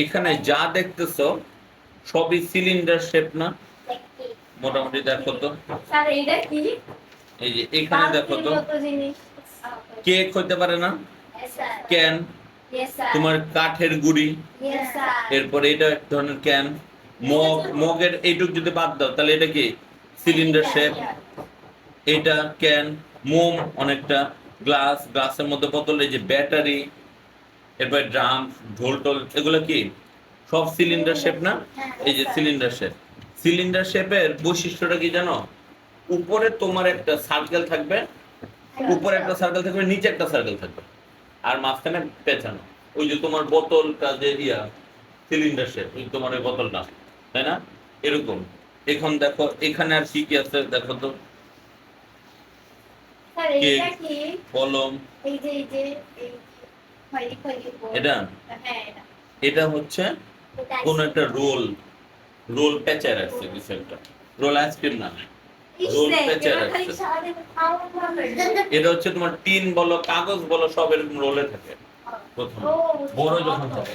এখানে যা দেখতেছো সবই সিলিন্ডার শেপ না? মোটামুটি দেখো তো। স্যার এটা কি? এই যে এখানে দেখো তো। কেক হইতে পারে না? ক্যান। তোমার কাঠের গুড়ি. এরপরে এটা এক ধরনের ক্যান। মগ মগের এইটুক যদি বাদ দাও তাহলে এটা কি? সিলিন্ডার শেপ এটা ক্যান। মোম অনেকটা। গ্লাস গ্লাসের মধ্যে বোতল এই যে ব্যাটারি। এরপরে ড্রাম ঢোল টোল এগুলো কি? সব সিলিন্ডার শেপ না? এই যে সিলিন্ডার শেপ। সিলিন্ডার শেপের বৈশিষ্ট্যটা কি জানো? উপরে তোমার একটা সার্কেল থাকবে উপরে একটা সার্কেল থাকবে নিচে একটা সার্কেল থাকবে। আর মাঝখানে পেছানো। ওই যে তোমার বোতলটা যে ইয়া সিলিন্ডার শেপ ওই তোমার ওই বোতলটা তাই না? এরকম। এখন দেখো এখানে আর কি কি আছে দেখো তো? স্যার এটা কি? কলম। এই যে এই যে এটা? হ্যাঁ এটা। এটা হচ্ছে কোন একটা রোল রোল প্যাচার আসছে কিছু একটা রোল আইসক্রিম না। রোল প্যাচার আসছে এটা হচ্ছে তোমার টিন বলো কাগজ বলো সব এরকম রোলে থাকে। প্রথম। বড় যখন থাকে।